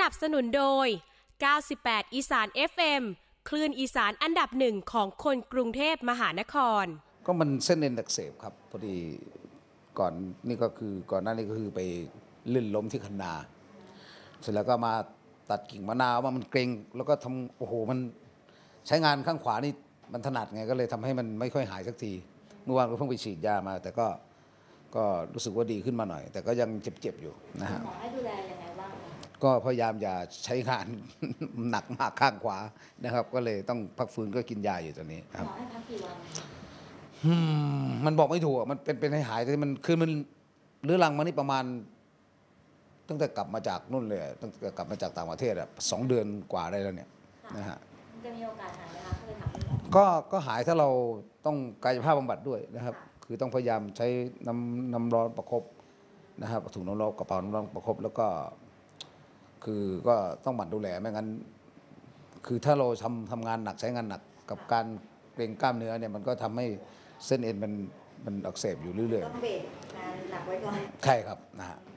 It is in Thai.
นับสนุนโดย 98 อีสาน FM คลื่นอีสานอันดับหนึ่งของคนกรุงเทพมหานคร ก็มันเส้นเอ็นอักเสบครับพอดีก่อนนี่ก็คือก่อนหน้านี้ก็คือไปลื่นล้มที่คันนา เสร็จแล้วก็มาตัดกิ่งมะนาวว่ามันเกรงแล้วก็ทำโอ้โหมันใช้งานข้างขวานี่มันถนัดไงก็เลยทำให้มันไม่ค่อยหายสักที เมื่อวานก็เพิ่งไปฉีดยามา แต่ก็ก็รู้สึกว่าดีขึ้นมาหน่อย แต่ก็ยังเจ็บๆอยู่นะฮะหมอให้ดูแล ก็พยายามอย่าใช้งาน หนักมากข้างขวานะครับ ก็เลยต้องพักฟื้นก็กินยาอยู่ตอนนี้ครับหมอให้พักกี่วันอืมมันบอกไม่ถูกอะมันเป็นเป็นให้หายแต่มันคือมันเรื้อรังมานี่ประมาณ ตั้งแต่กลับมาจากนู่นเลยอะตั้งแต่กลับมาจากต่างประเทศอะสองเดือนกว่าได้แล้วเนี่ยนะฮะจะมีโอกาสหายไหมคะก็เลยถามคุณหมอก็ก็หายถ้าเราต้องกายภาพบำบัดด้วยนะครับ คือต้องพยายามใช้น้ำน้ำร้อนประคบนะครับถุงน้ำร้อนกระเป๋าน้ำร้อนประคบแล้วก็ คือก็ต้องหมั่นดูแลไม่งั้น คือถ้าเราทำทำงานหนักใช้งานหนักกับการเกร็งกล้ามเนื้อเนี่ยมันก็ทำให้เส้นเอ็นมันมันอักเสบอยู่เรื่อยต้องเบรกงานหนักไว้ก่อนๆใช่ครับนะฮะอื